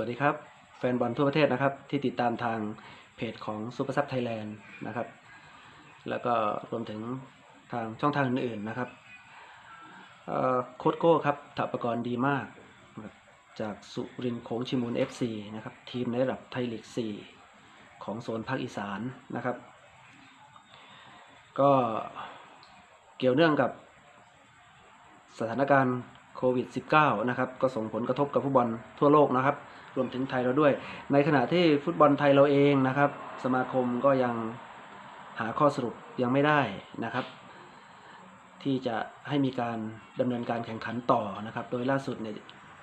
วัสดีครับ แฟนบอลทั่วประเทศนะครับ ที่ติดตามทางเพจของ Super Sub Thailand นะครับ แล้วก็รวมถึงทางช่องทางอื่นๆนะครับโคดโก้ครับถัปกรณ์ดีมาก จากสุรินทร์โขงชิมูล FC นะครับ ทีมในระดับไทยลีก 4 ของโซนภาคอีสานนะครับ ก็เกี่ยวเนื่องกับสถานการณ์โควิด -19 นะครับ ก็ส่งผลกระทบกับฟุตบอลทั่วโลกนะครับ รวมถึงไทยเราด้วย ในขณะที่ฟุตบอลไทยเราเองนะครับ สมาคมก็ยังหาข้อสรุปยังไม่ได้นะครับ ที่จะให้มีการดำเนินการแข่งขันต่อนะครับ โดยล่าสุดเนี่ย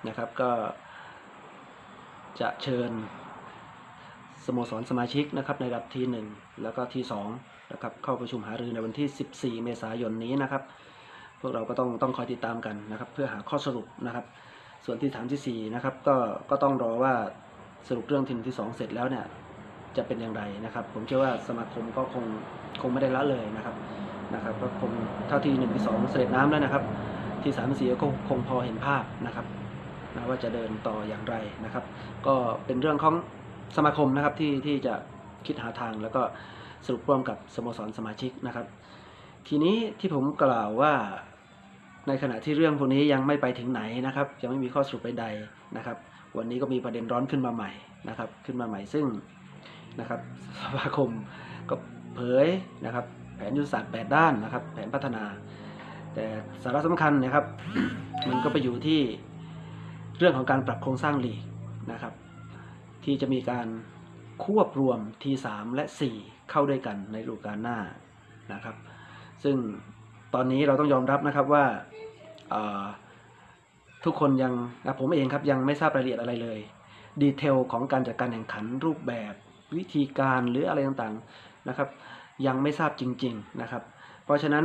นะครับก็จะเชิญสโมสรสมาชิกนะครับในระดับทีหนึ่งแล้วก็ทีสองนะครับเข้าประชุมหารือในวันที่ 14 เมษายนนี้นะครับ พวกเราก็ต้องต้องคอยติดตามกันนะครับ เพื่อหาข้อสรุปนะครับ ส่วนที่ถามที่สี่นะครับ ก็ก็ต้องรอว่าสรุปเรื่องทีมที่สองเสร็จแล้วเนี่ยจะเป็นอย่างไรนะครับ ผมเชื่อว่าสมาคมก็คงคงไม่ได้ละเลยนะครับนะครับ ก็คงเท่าที่หนึ่งที่สองเสด็จน้ำแล้วนะครับ ที่สามที่สี่ก็คงพอเห็นภาพนะครับนะว่าจะเดินต่ออย่างไรนะครับ ก็เป็นเรื่องของสมาคมนะครับที่ที่จะคิดหาทางแล้วก็สรุปร่วมกับสโมสรสมาชิกนะครับ ทีนี้ที่ผมกล่าวว่า ในขณะที่เรื่องพวกนี้ยังไม่ไปถึงไหนนะครับยังไม่มีข้อสรุปใดๆนะครับ วันนี้ก็มีประเด็นร้อนขึ้นมาใหม่นะครับ ขึ้นมาใหม่ซึ่งนะครับสมาคมก็เผยนะครับ แผนยุทธศาสตร์ 8 ด้านนะครับ แผนพัฒนา แต่สาระสำคัญนะครับ มันก็ไปอยู่ที่เรื่องของการปรับโครงสร้างหลีกนะครับ ที่จะมีการควบรวมทีสามและ 4 เข้าด้วยกันในฤดูกาลหน้านะครับ ซึ่ง ตอนนี้เราต้องยอมรับนะครับว่าทุกคนยังผมเองครับยังไม่ทราบรายละเอียดอะไรเลย ดีเทลของการจัดการแข่งขันรูปแบบวิธีการหรืออะไรต่างๆนะครับ ยังไม่ทราบจริง ๆนะครับ เพราะฉะนั้น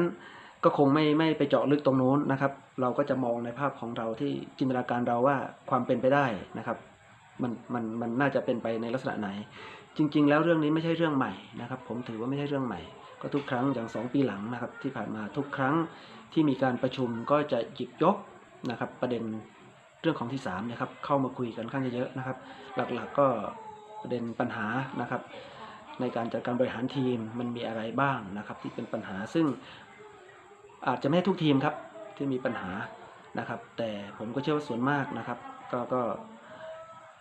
ก็คงไม่ไม่ไปเจาะลึกตรงโน้นนะครับ เราก็จะมองในภาพของเราที่จินตนาการเราว่าความเป็นไปได้นะครับ มันมันมันน่าจะเป็นไปในลักษณะไหน จริง ๆ แล้วเรื่องนี้ไม่ใช่เรื่องใหม่นะครับ ผมถือว่าไม่ใช่เรื่องใหม่ ก็ทุกครั้งอย่างสองปีหลังนะครับที่ผ่านมาทุกครั้งที่มีการประชุมก็จะหยิบยกนะครับประเด็นเรื่องของที่3นะครับเข้ามาคุยกันข้างเยอะๆนะครับ หลักๆก็ประเด็นปัญหานะครับ ในการจัดการบริหารทีมมันมีอะไรบ้างนะครับ ที่เป็นปัญหาซึ่งอาจจะไม่ทุกทีมครับที่มีปัญหานะครับ แต่ผมก็เชื่อว่าส่วนมากนะครับ ก็ก็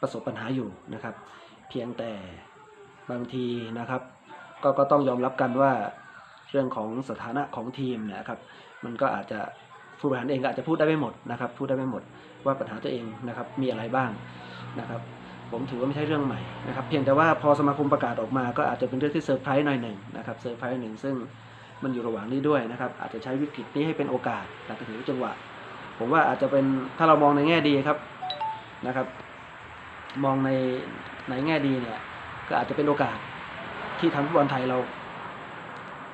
ประสบปัญหาอยู่นะครับ เพียงแต่บางทีนะครับ ก็ก็ต้องยอมรับกันว่าเรื่องของสถานะของทีมนะครับ มันก็อาจจะผู้บริหารเองก็อาจจะพูดได้ไม่หมดนะครับพูดได้ไม่หมดว่าปัญหาตัวเองนะครับมีอะไรบ้างนะครับผมถือว่าไม่ใช่เรื่องใหม่นะครับเพียงแต่ว่าพอสมาคมประกาศออกมา ก็อาจจะเป็นเรื่องที่เซอร์ไพรส์หน่อยหนึ่งนะครับเซอร์ไพรส์หนึ่งซึ่งมันอยู่ระหว่างนี้ด้วยนะครับอาจจะใช้วิกฤตนี้ให้เป็นโอกาสนะถือจังหวะ ผมว่าอาจจะเป็นถ้าเรามองในแง่ดีครับนะครับ มองในในแง่ดีเนี่ยก็อาจจะเป็นโอกาส ที่ทางฟุตบอลไทยเรา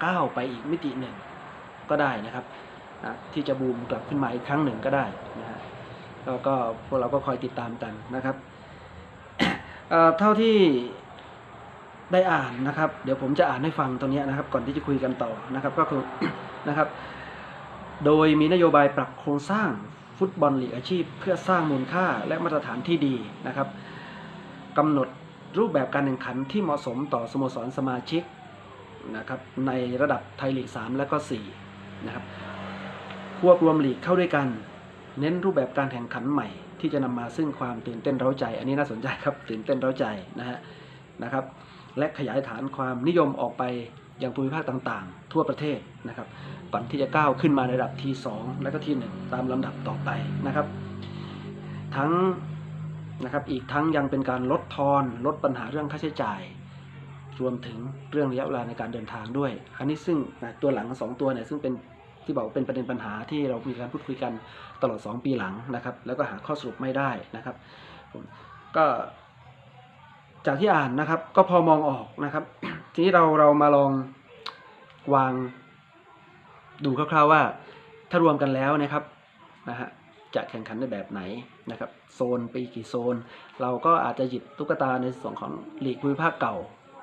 ก้าวไปอีกมิติหนึ่งก็ได้นะครับนะที่จะบูมกลับขึ้นมาอีกครั้งหนึ่งก็ได้นะฮะแล้วก็พวกเราก็คอยติดตามกันนะครับเท่าที่ได้อ่านนะครับ เดี๋ยวผมจะอ่านให้ฟังตรงนี้นะครับ ก่อนที่จะคุยกันต่อนะครับ ก็คือนะครับ โดยมีนโยบายปรับโครงสร้างฟุตบอลลีกอาชีพ เพื่อสร้างมูลค่าและมาตรฐานที่ดีนะครับกำหนด รูปแบบการแข่งขันที่เหมาะสมต่อสโมสรสมาชิกนะครับในระดับไทยลีก 3 และก็4นะครับควบรวมลีกเข้าด้วยกัน เน้นรูปแบบการแข่งขันใหม่ ที่จะนำมาซึ่งความตื่นเต้นเร้าใจ อันนี้น่าสนใจครับตื่นเต้นเร้าใจนะฮะนะครับ และขยายฐานความนิยมออกไปยังภูมิภาคต่างๆ ทั่วประเทศนะครับก่อนที่จะก้าวขึ้นมาในระดับที่ 2 และก็ที่ 1 ตามลำดับต่อไปนะครับ ทั้ง นะครับ อีกทั้งยังเป็นการลดทอนลดปัญหาเรื่องค่าใช้จ่าย รวมถึงเรื่องระยะเวลาในการเดินทางด้วย อันนี้ซึ่งนะตัวหลังสองตัวเนี่ยซึ่งเป็นที่บอกเป็นประเด็นปัญหาที่เรามีการพูดคุยกันตลอด 2 ปีหลังนะครับ แล้วก็หาข้อสรุปไม่ได้นะครับก็จากที่อ่านนะครับ ก็พอมองออกนะครับ ทีนี้เราเรามาลองวางดูคร่าวๆว่าถ้ารวมกันแล้วนะครับนะฮะจะแข่งขันในแบบไหน นะครับโซนไปอีกกี่โซน เราก็อาจจะหยิบตุ๊กตาในส่วนของหลีกภูมิภาคเก่า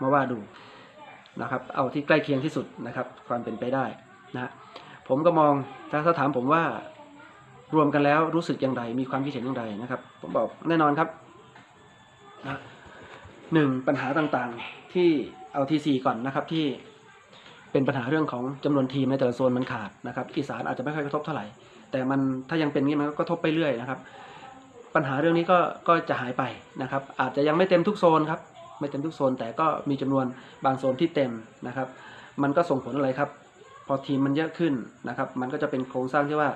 มาว่าดูนะครับเอาที่ใกล้เคียงที่สุดนะครับ ความเป็นไปได้นะผมก็มองถ้าถ้าถามผมว่ารวมกันแล้วรู้สึกอย่างไรมีความคิดเห็นอย่างไรนะครับ ผมบอกแน่นอนครับนะหนึ่งปัญหาต่างๆที่เอาทีสี่ก่อนนะครับที่เป็นปัญหาเรื่องของจำนวนทีมในแต่ละโซนมันขาดนะครับอีสานอาจจะไม่ค่อยกระทบเท่าไหร่ แต่มันถ้ายังเป็นงี้มันก็กระทบไปเรื่อยนะครับ ปัญหาเรื่องนี้ก็ก็จะหายไปนะครับ อาจจะยังไม่เต็มทุกโซนครับ ไม่เต็มทุกโซน แต่ก็มีจำนวนบางโซนที่เต็มนะครับ มันก็ส่งผลอะไรครับ พอทีมมันเยอะขึ้นนะครับ มันก็จะเป็นโครงสร้างที่ว่า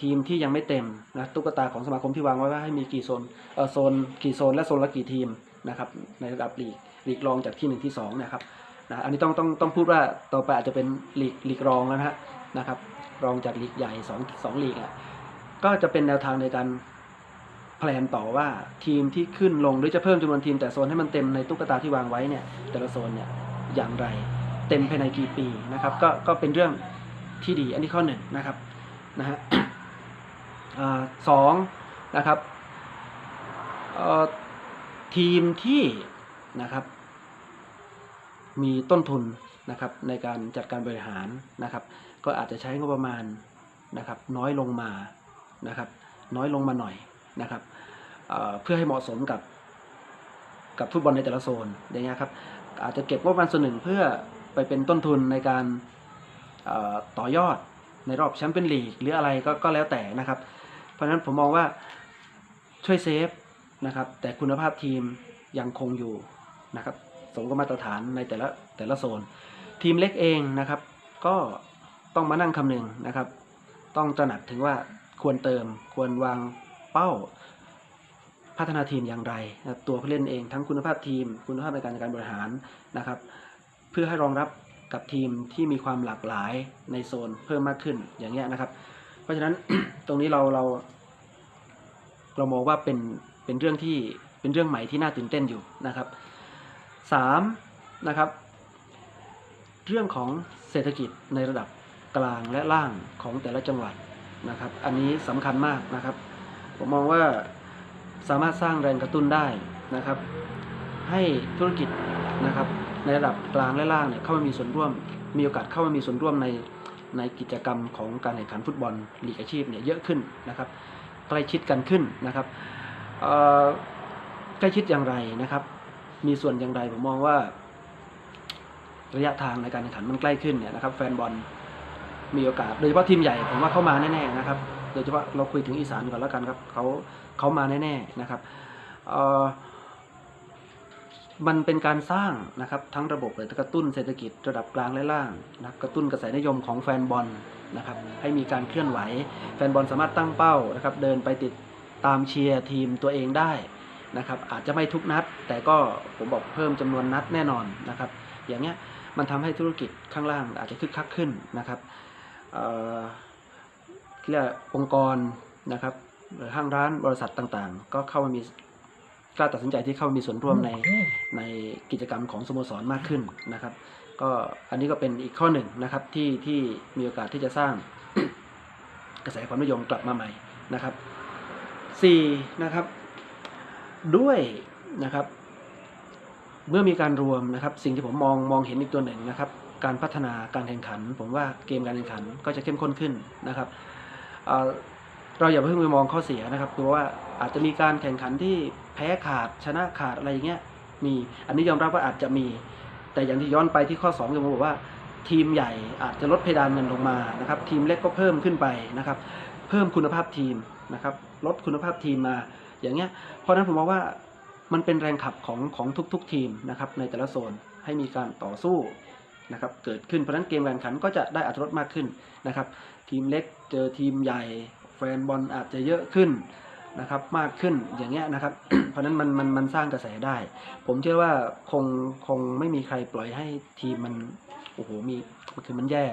ทีมที่ยังไม่เต็มนะตุ๊กตาของสมาคมที่วางไว้ว่าให้มีกี่โซนเออโซนกี่โซนและโซนละกี่ทีมนะครับในระดับลีกลีกรองจากที่หนึ่งที่สองนะครับนะอันนี้ต้องต้องต้องพูดว่าต่อไปอาจจะเป็นลีกลีกรองแล้วนะฮะนะครับรองจากลีกใหญ่สองสองลีกอะก็จะเป็นแนวทางในการ แพลนต่อว่าทีมที่ขึ้นลงหรือจะเพิ่มจำนวนทีมแต่โซนให้มันเต็มในตุ๊กตาที่วางไว้เนี่ยแต่ละโซนเนี่ยอย่างไรเต็มภายในกี่ปีนะครับก็ก็เป็นเรื่องที่ดีอันนี้ข้อหนึ่งนะครับนะฮะสองนะครับทีมที่นะครับ มีต้นทุนนะครับในการจัดการบริหารนะครับ ก็อาจจะใช้งบประมาณนะครับ น้อยลงมานะครับ น้อยลงมาหน่อยนะครับ เพื่อให้เหมาะสมกับกับฟุตบอลในแต่ละโซนอย่างเงี้ยครับอาจจะเก็บงบประมาณส่วนหนึ่งเพื่อไปเป็นต้นทุนในการต่อยอดในรอบแชมเปี้ยนลีกหรืออะไรก็ก็แล้วแต่นะครับ เพราะฉะนั้นผมมองว่าช่วยเซฟนะครับ แต่คุณภาพทีมยังคงอยู่นะครับ สมกับมาตรฐานในแต่ละแต่ละโซน ทีมเล็กเองนะครับ ก็ต้องมานั่งคำนึงนะครับ ต้องตระหนักถึงว่าควรเติมควรวางเป้า พัฒนาทีมอย่างไร ตัวผู้เล่นเองทั้งคุณภาพทีม คุณภาพในการการบริหารนะครับ เพื่อให้รองรับกับทีมที่มีความหลากหลายในโซนเพิ่มมากขึ้นอย่างเงี้ยนะครับ เพราะฉะนั้นตรงนี้เราเราเรามองว่าเป็นเป็นเรื่องที่เป็นเรื่องใหม่ที่น่าตื่นเต้นอยู่นะครับสามนะครับเรื่องของเศรษฐกิจในระดับกลางและล่างของแต่ละจังหวัดนะครับ อันนี้สำคัญมากนะครับ ผมมองว่า สามารถสร้างแรงกระตุ้นได้นะครับ ให้ธุรกิจนะครับในระดับกลางและล่างเนี่ยเข้ามามีส่วนร่วม มีโอกาสเข้ามามีส่วนร่วมในในกิจกรรมของการแข่งขันฟุตบอลลีกอาชีพเนี่ยเยอะขึ้นนะครับใกล้ชิดกันขึ้นนะครับใกล้ชิดอย่างไรนะครับ มีส่วนอย่างไรผมมองว่า ระยะทางในการแข่งขันมันใกล้ขึ้นเนี่ยนะครับ แฟนบอลมีโอกาสโดยเฉพาะทีมใหญ่ผมว่าเข้ามาแน่ๆนะครับ โดยเฉพาะเราคุยถึงอีสานก่อนแล้วกันครับเขาเขามาแน่ๆนะครับมันเป็นการสร้างนะครับทั้งระบบเลยกระตุ้นเศรษฐกิจระดับกลางและล่างนะกระตุ้นกระแสนิยมของแฟนบอลนะครับให้มีการเคลื่อนไหว แฟนบอลสามารถตั้งเป้านะครับเดินไปติดตามเชียร์ทีมตัวเองได้นะครับอาจจะไม่ทุกนัด แต่ก็ผมบอกเพิ่มจำนวนนัดแน่นอนนะครับอย่างเงี้ยมันทำให้ธุรกิจข้างล่างอาจจะคึกคักขึ้นนะครับ เอ่อเรียกว่าองค์กรนะครับหรือห้างร้านบริษัทต่างๆ ก็เข้ามามีกล้าตัดสินใจที่เข้ามามีส่วนร่วมในในกิจกรรมของสโมสรมากขึ้นนะครับ ก็อันนี้ก็เป็นอีกข้อหนึ่งนะครับที่ที่มีโอกาสที่จะสร้างกระแสความนิยมกลับมาใหม่นะครับสี่นะครับ ด้วยนะครับ เมื่อมีการรวมนะครับ สิ่งที่ผมมองมองเห็นอีกตัวหนึ่งนะครับ การพัฒนาการแข่งขัน ผมว่าเกมการแข่งขันก็จะเข้มข้นขึ้นนะครับ เราอย่าเพิ่งไปมองข้อเสียนะครับคือว่าอาจจะมีการแข่งขันที่แพ้ขาดชนะขาดอะไรอย่างเงี้ยมีอันนี้ยอมรับว่าอาจจะมี แต่อย่างที่ย้อนไปที่ข้อ2ที่ผมบอกว่า ทีมใหญ่อาจจะลดเพดานเงินลงมานะครับทีมเล็กก็เพิ่มขึ้นไปนะครับเพิ่มคุณภาพทีมนะครับลดคุณภาพทีมมา อย่างเงี้ยเพราะฉะนั้นผมมองว่ามันเป็นแรงขับของของทุกๆ ทีมนะครับในแต่ละโซนให้มีการต่อสู้ นะครับเกิดขึ้นเพราะฉะนั้นเกมการแข่งขันก็จะได้อัตรรสมากขึ้นนะครับ ทีมเล็กเจอทีมใหญ่แฟนบอลอาจจะเยอะขึ้นนะครับมากขึ้นอย่างเงี้ยนะครับ เพราะฉะนั้นมันมันมันสร้างกระแสได้ ผมเชื่อว่าคงคงไม่มีใครปล่อยให้ทีมมันโอ้โหมีคือมันแย่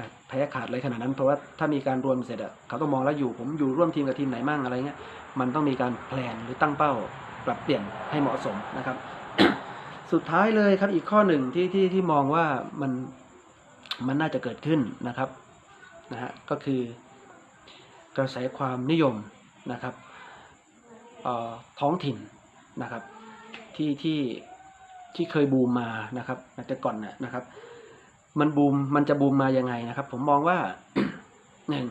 นะแพ้ขาดอะไรขนาดนั้น เพราะว่าถ้ามีการรวมเสร็จอะเขาต้องมองแล้วอยู่ ผมอยู่ร่วมทีมกับทีมไหนมั่งอะไรเงี้ยมันต้องมีการแพลนหรือตั้งเป้า ปรับเปลี่ยนให้เหมาะสมนะครับ สุดท้ายเลยครับอีกข้อหนึ่งที่ที่ที่มองว่ามันมันน่าจะเกิดขึ้นนะครับนะฮะก็คือกระแสความนิยมนะครับเอ่อท้องถิ่นนะครับที่ที่ที่เคยบูมมานะครับแต่ก่อนนะนะครับ มันบูมมันจะบูมมายังไงนะครับ ผมมองว่าหนึ่ง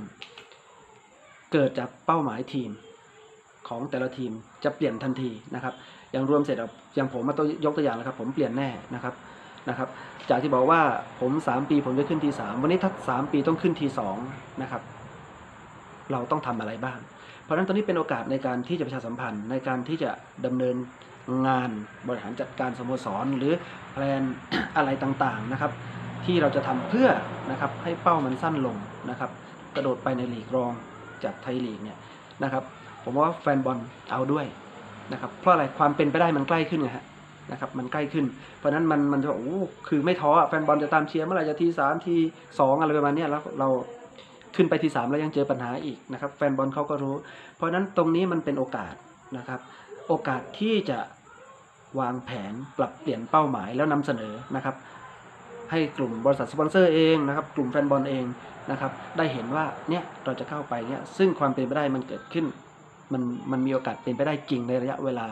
เกิดจากเป้าหมายทีมของแต่ละทีมจะเปลี่ยนทันทีนะครับ อย่างรวมเสร็จอะอย่างผมมาตัวยกตัวอย่างนะครับ ผมเปลี่ยนแน่นะครับนะครับ จากที่บอกว่าผมสามปีผมจะขึ้นทีสามวันนี้ถ้าสามปีต้องขึ้นทีสองนะครับ เราต้องทำอะไรบ้าง เพราะฉะนั้นตอนนี้เป็นโอกาสในการที่จะประชาสัมพันธ์ในการที่จะดำเนินงานบริหารจัดการสโมสร หรือแพลนอะไรต่างๆนะครับ ที่เราจะทำเพื่อนะครับให้เป้ามันสั้นลงนะครับ กระโดดไปในลีกรองจากไทยลีกเนี่ยนะครับ ผมว่าแฟนบอลเอาด้วย นะครับเพราะอะไรความเป็นไปได้มันใกล้ขึ้นไงฮะนะครับมันใกล้ขึ้น เพราะนั้นมันมันจะบอกโอ้คือไม่ท้อแฟนบอลจะตามเชียร์เมื่อไหร่จะทีสามทีสองอะไรประมาณนี้แล้วเราขึ้นไปทีสามแล้วยังเจอปัญหาอีกนะครับแฟนบอลเขาก็รู้ เพราะนั้นตรงนี้มันเป็นโอกาสนะครับ โอกาสที่จะวางแผนปรับเปลี่ยนเป้าหมายแล้วนำเสนอนะครับ ให้กลุ่มบริษัทสปอนเซอร์เองนะครับ กลุ่มแฟนบอลเองนะครับ ได้เห็นว่าเนี่ยเราจะเข้าไปเนี่ยซึ่งความเป็นไปได้มันเกิดขึ้น มันมันมีโอกาสเป็นไปได้จริงในระยะเวลา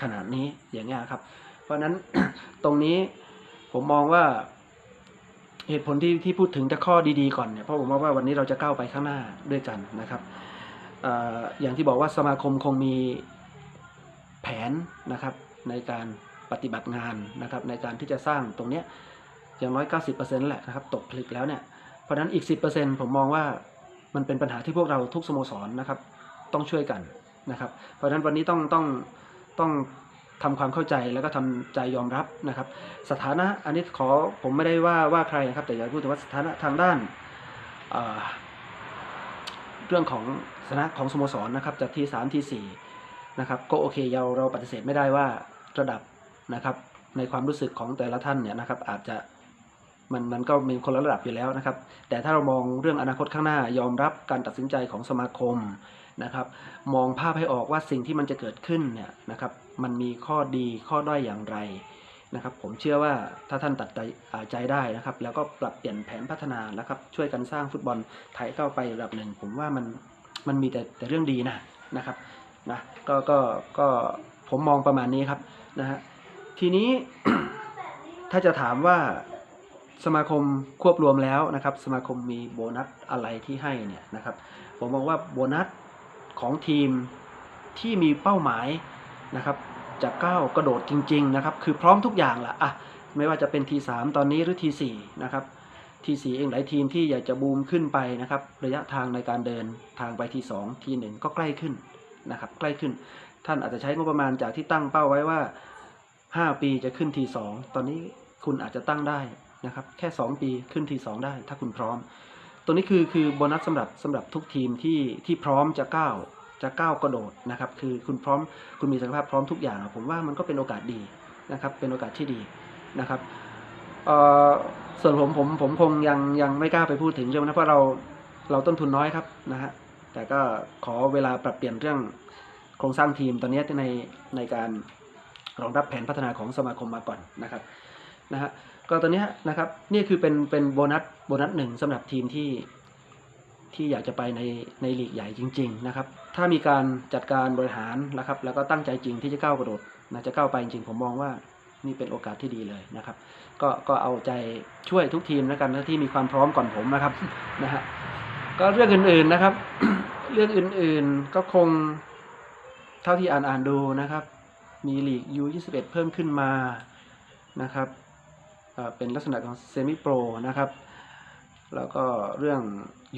ขนาดนี้อย่างเงี้ยครับ เพราะฉะนั้นตรงนี้ผมมองว่าเหตุผลที่ที่พูดถึงแต่ข้อดีๆก่อนเนี่ยเพราะผมมองว่าวันนี้เราจะก้าวไปข้างหน้าด้วยกันนะครับออย่างที่บอกว่าสมาคมคงมีแผนนะครับในการปฏิบัติงานนะครับในการที่จะสร้างตรงเนี้ยอย่างน้อย 90%แหละนะครับตกผลึกแล้วเนี่ยเพราะนั้นอีก 10%ผมมองว่ามันเป็นปัญหาที่พวกเราทุกสโมสรนะครับ ต้องช่วยกันนะครับ เพราะฉะนั้นวันนี้ต้องต้องต้องทำความเข้าใจแล้วก็ทำใจยอมรับนะครับ สถานะอันนี้ขอผมไม่ได้ว่าว่าใครนะครับ แต่อยากพูดถึงว่าสถานะทางด้านเอ่อเรื่องของสถานะของสโมสรนะครับจากทีสามทีสี่นะครับก็โอเคเราเราปฏิเสธไม่ได้ว่าระดับนะครับในความรู้สึกของแต่ละท่านเนี่ยนะครับอาจจะมันมันก็มีคนละระดับอยู่แล้วนะครับ แต่ถ้าเรามองเรื่องอนาคตข้างหน้ายอมรับการตัดสินใจของสมาคม นะครับ มองภาพให้ออกว่าสิ่งที่มันจะเกิดขึ้นเนี่ยนะครับมันมีข้อดีข้อด้อยอย่างไรนะครับ ผมเชื่อว่าถ้าท่านตัดใจใจได้นะครับ แล้วก็ปรับเปลี่ยนแผนพัฒนานะครับ ช่วยกันสร้างฟุตบอลไทยเข้าไประดับหนึ่ง ผมว่ามันมันมีแต่แต่เรื่องดีนะนะครับนะก็ก็ก็ผมมองประมาณนี้ครับนะฮะทีนี้ถ้าจะถามว่าสมาคมควบรวมแล้วนะครับ สมาคมมีโบนัสอะไรที่ให้เนี่ยนะครับ ผมมองว่าโบนัส ของทีมที่มีเป้าหมายนะครับจะก้าวกระโดดจริง ๆ นะครับ คือพร้อมทุกอย่างละอะไม่ว่าจะเป็นทีสามตอนนี้หรือทีสี่นะครับทีสี่เองหลายทีมที่อยากจะบูมขึ้นไปนะครับ ระยะทางในการเดินทางไปทีสองทีหนึ่งก็ใกล้ขึ้นนะครับ ใกล้ขึ้น ท่านอาจจะใช้งบประมาณจากที่ตั้งเป้าไว้ว่า 5 ปีจะขึ้นทีสองตอนนี้คุณอาจจะตั้งได้นะครับ แค่ 2 ปีขึ้นทีสองได้ ถ้าคุณพร้อม ตัวนี้คือคือโบนัสสำหรับสำหรับทุกทีมที่ที่พร้อมจะก้าวจะก้าวกระโดดนะครับคือคุณพร้อมคุณมีศักยภาพพร้อมทุกอย่าง ผมว่ามันก็เป็นโอกาสดีนะครับเป็นโอกาสที่ดีนะครับเอ่อส่วนผมผมผมคงยังยังไม่กล้าไปพูดถึงเรื่องนั้นเพราะเราเราต้นทุนน้อยครับนะฮะแต่ก็ขอเวลาปรับเปลี่ยนเรื่องโครงสร้างทีมตอนนี้ในในการรองรับแผนพัฒนาของสมาคมมาก่อนนะครับนะฮะ ก็ตอนนี้นะครับนี่คือเป็นเป็นโบนัสโบนัสหนึ่งสำหรับทีมที่ที่อยากจะไปในในลีกใหญ่จริง ๆ นะครับ ถ้ามีการจัดการบริหารนะครับ แล้วก็ตั้งใจจริงที่จะก้าวกระโดดนะจะก้าวไปจริงผมมองว่านี่เป็นโอกาสที่ดีเลยนะครับ ก็ก็เอาใจช่วยทุกทีมแล้วกันที่มีความพร้อมก่อนผมนะครับนะฮะก็เรื่องอื่นๆนะครับ เรื่องอื่นๆก็คงเท่าที่อ่านอ่านดูนะครับ มีลีก U21 เพิ่มขึ้นมานะครับ เป็นลักษณะของเซมิโปรนะครับ แล้วก็เรื่อง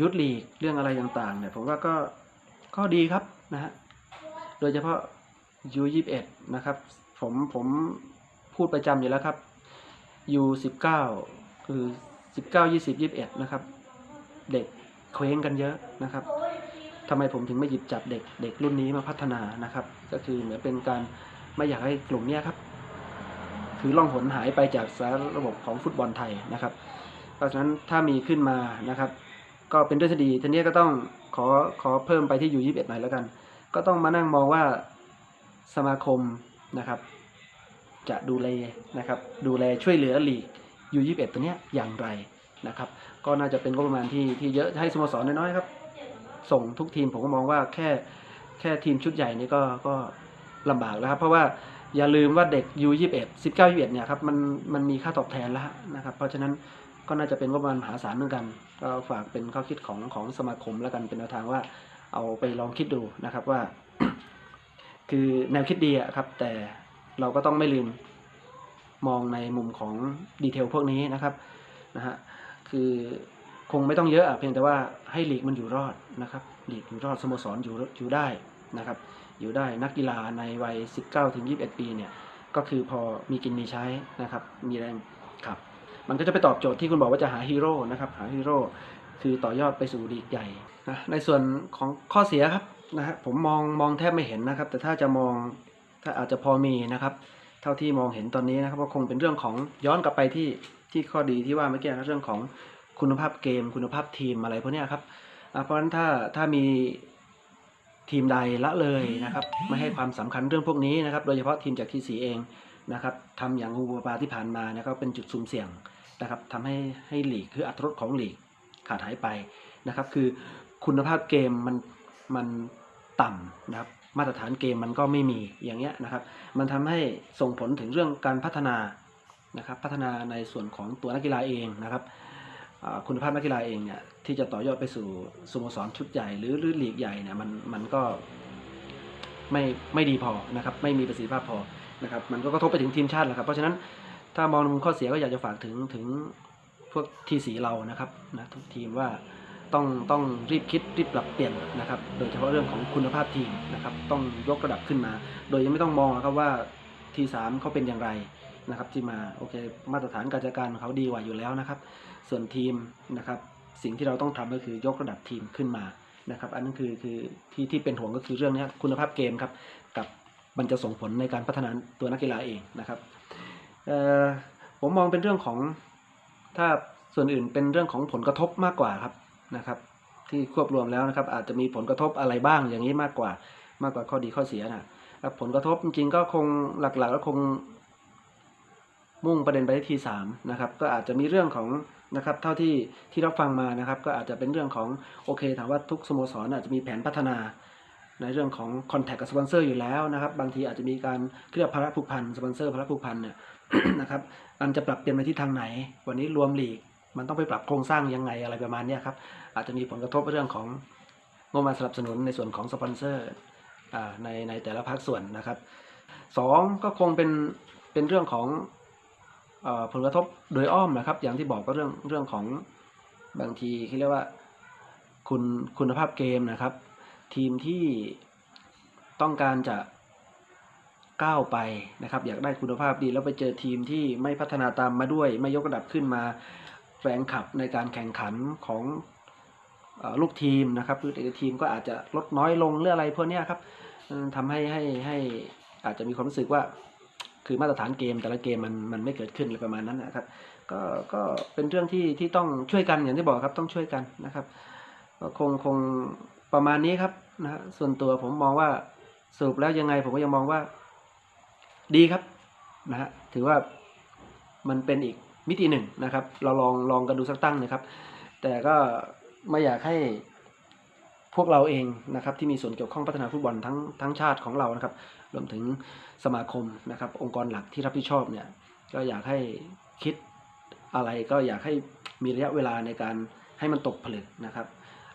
ยุทธลีกเรื่องอะไรต่างๆเนี่ยผมว่าก็ก็ดีครับนะฮะโดยเฉพาะ U21 นะครับ ผมผมพูดประจำอยู่แล้วครับ U19 คือ19 20 21นะครับ เด็กเคว้งกันเยอะนะครับทำไมผมถึงไม่หยิบจับเด็กเด็กรุ่นนี้มาพัฒนานะครับ ก็คือเหมือนเป็นการไม่อยากให้กลุ่มเนี้ยครับ คือล่องหนหายไปจากสารระบบของฟุตบอลไทยนะครับเพราะฉะนั้นถ้ามีขึ้นมานะครับ ก็เป็นเรื่องที่ดีทีนี้ก็ต้องขอขอเพิ่มไปที่ยูยี่สิบเอ็ดหน่อยแล้วกัน ก็ต้องมานั่งมองว่าสมาคมนะครับ จะดูแลนะครับ ดูแลช่วยเหลือลีกยูยี่สิบเอ็ดตัวเนี้ยอย่างไรนะครับ ก็น่าจะเป็นงบประมาณที่ที่เยอะให้สโมสรน้อยๆครับ ส่งทุกทีมผมก็มองว่าแค่แค่ทีมชุดใหญ่นี่ก็ก็ลำบากแล้วครับ เพราะว่า อย่าลืมว่าเด็ก U21 19 21เนี่ยครับมันมันมีค่าตอบแทนแล้วนะครับ เพราะฉะนั้นก็น่าจะเป็นงบประมาณมหาศาลเหมือนกัน ก็ฝากเป็นข้อคิดของของสมาคมแล้วกันเป็นแนวทางว่าเอาไปลองคิดดูนะครับว่า คือแนวคิดดีอะครับ แต่เราก็ต้องไม่ลืมมองในมุมของดีเทลพวกนี้นะครับนะฮะคือคงไม่ต้องเยอะอะเพียงแต่ว่าให้หลีกมันอยู่รอดนะครับหลีกอยู่รอดสโมสรอยู่อยู่ได้นะครับ อยู่ได้นักกีฬาในวัย 19ถึง21 ปีเนี่ยก็คือพอมีกินมีใช้นะครับมีแรงขับ มันก็จะไปตอบโจทย์ที่คุณบอกว่าจะหาฮีโร่นะครับหาฮีโร่คือต่อยอดไปสู่ลีกใหญ่นะในส่วนของข้อเสียครับนะฮะผมมองมองแทบไม่เห็นนะครับ แต่ถ้าจะมองถ้าอาจจะพอมีนะครับ เท่าที่มองเห็นตอนนี้นะครับก็คงเป็นเรื่องของย้อนกลับไปที่ที่ข้อดีที่ว่าเมื่อกี้นะเรื่องของคุณภาพเกม คุณภาพทีมอะไรพวกนี้ครับเพราะฉะนั้นถ้าถ้ามี ทีมใดละเลยนะครับ ไม่ให้ความสำคัญเรื่องพวกนี้นะครับ โดยเฉพาะทีมจากทีสีเองนะครับทำอย่างงูปลาที่ผ่านมานะครับเป็นจุดสุ่มเสี่ยงนะครับทำให้ให้ลีกคืออัตรสของลีกขาดหายไปนะครับ คือคุณภาพเกมมันมันต่ำนะครับ มาตรฐานเกมมันก็ไม่มีอย่างเงี้ยนะครับ มันทำให้ส่งผลถึงเรื่องการพัฒนานะครับ พัฒนาในส่วนของตัวนักกีฬาเองนะครับอ่า คุณภาพนักกีฬาเองเนี่ยที่จะต่อยอดไปสู่สโมสรชุดใหญ่หรือหรือลีกใหญ่เนี่ยมันมันก็ไม่ไม่ดีพอนะครับไม่มีประสิทธิภาพพอนะครับมันก็กระทบไปถึงทีมชาติแหละครับ เพราะฉะนั้นถ้ามองในมุมข้อเสียก็อยากจะฝากถึงถึงพวกทีสีเรานะครับนะทุกทีมว่าต้องต้องรีบคิดรีบปรับเปลี่ยนนะครับ โดยเฉพาะเรื่องของคุณภาพทีมนะครับ ต้องยกระดับขึ้นมา โดยยังไม่ต้องมองนะครับว่าทีสามเขาเป็นอย่างไร นะครับที่มาโอเค มาตรฐานการจัดการของเขาดีกว่าอยู่แล้วนะครับ ส่วนทีมนะครับสิ่งที่เราต้องทำก็คือยกระดับทีมขึ้นมานะครับ อันนั้นคือคือที่ที่เป็นห่วงก็คือเรื่องนี้คุณภาพเกมครับกับมันจะส่งผลในการพัฒนาตัวนักกีฬาเองนะครับผมมองเป็นเรื่องของถ้าส่วนอื่นเป็นเรื่องของผลกระทบมากกว่าครับนะครับ ที่ควบรวมแล้วนะครับ อาจจะมีผลกระทบอะไรบ้างอย่างนี้มากกว่า มากกว่าข้อดีข้อเสียนะผลกระทบจริงๆก็คงหลักๆก็คง มุ่งประเด็นไปที่ทีสามนะครับก็อาจจะมีเรื่องของนะครับเท่าที่ที่เรับฟังมานะครับ ก็อาจจะเป็นเรื่องของโอเคถามว่าทุกสโมสรอาจจะมีแผนพัฒนาในเรื่องของคอนแทคกับสปอนเซอร์อยู่แล้วนะครับบางทีอาจจะมีการเคลือบภาระผูกพันสปอนเซอร์ภาระผูกพันเนี่ยนะครับมันจะปรับเปลี่ยนไปที่ทางไหน วันนี้รวมหลีก มันต้องไปปรับโครงสร้างยังไงอะไรประมาณนี้ครับอาจจะมีผลกระทบเรื่องของงบมาสนับสนุนในส่วนของสปอนเซอร์ในในแต่ละภาคส่วนนะครับสองก็คงเป็นเป็นเรื่องของ ผลกระทบโดยอ้อมนะครับ อย่างที่บอกก็เรื่องเรื่องของบางทีที่เรียกว่าคุณคุณภาพเกมนะครับ ทีมที่ต้องการจะก้าวไปนะครับ อยากได้คุณภาพดีแล้วไปเจอทีมที่ไม่พัฒนาตามมาด้วย ไม่ยกระดับขึ้นมาแรงขับในการแข่งขันของอลูกทีมนะครับหรือแต่ละทีมก็อาจจะลดน้อยลงเรื่องอะไรพวกนี้ครับทำให้ให้ให้อาจจะมีความรู้สึกว่า คือมาตรฐานเกมแต่ละเกมมันมันไม่เกิดขึ้นอะไรประมาณนั้นนะครับ ก็ก็เป็นเรื่องที่ที่ต้องช่วยกันอย่างที่บอกครับต้องช่วยกันนะครับคงคงประมาณนี้ครับนะฮะส่วนตัวผมมองว่าสรุปแล้วยังไงผมก็ยังมองว่าดีครับนะฮะถือว่ามันเป็นอีกมิติหนึ่งนะครับ เราลองลองกันดูสักตั้งนะครับ แต่ก็ไม่อยากให้พวกเราเองนะครับที่มีส่วนเกี่ยวข้องพัฒนาฟุตบอลทั้งทั้งชาติของเรานะครับ รวมถึงสมาคมนะครับ องค์กรหลักที่รับผิดชอบเนี่ยก็อยากให้คิดอะไรก็อยากให้มีระยะเวลาในการให้มันตกผลึกนะครับ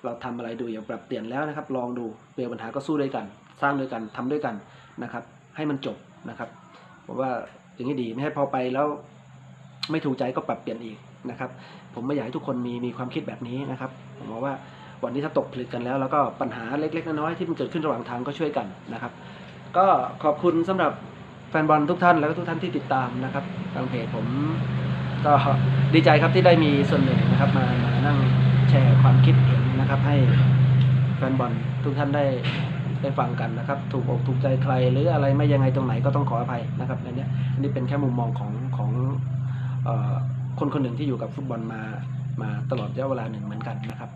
เราทำอะไรดูอย่างปรับเปลี่ยนแล้วนะครับ ลองดูเปลี่ยนปัญหาก็สู้ด้วยกัน สร้างด้วยกันทำด้วยกันนะครับ ให้มันจบนะครับผมว่าอย่างนี้ดีไม่ให้พอไปแล้วไม่ถูกใจก็ปรับเปลี่ยนอีกนะครับ ผมไม่อยากให้ทุกคนมีมีความคิดแบบนี้นะครับ ผมมองว่าวันนี้ถ้าตกผลึกกันแล้ว แล้วก็ปัญหาเล็กๆน้อยๆที่มันเกิดขึ้นระหว่างทางก็ช่วยกันนะครับ ก็ขอบคุณสำหรับแฟนบอลทุกท่านแล้วก็ทุกท่านที่ติดตามนะครับทางเพจผมก็ดีใจครับที่ได้มีส่วนหนึ่งนะครับมามานั่งแชร์ความคิดเห็นนะครับ ให้แฟนบอลทุกท่านได้ได้ฟังกันนะครับ ถูกอกถูกใจใคร หรืออะไรไม่ยังไงตรงไหนก็ต้องขออภัยนะครับในเนี้ยอันนี้เป็นแค่มุมมองของของคนคนหนึ่งที่อยู่กับฟุตบอลมามาตลอดระยะเวลาหนึ่งเหมือนกันนะครับ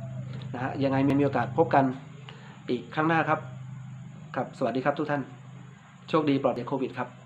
นะฮะยังไงมีโอกาสพบกันอีกครั้งหน้าครับครับ สวัสดีครับทุกท่าน โชคดีปลอดจากโควิดครับ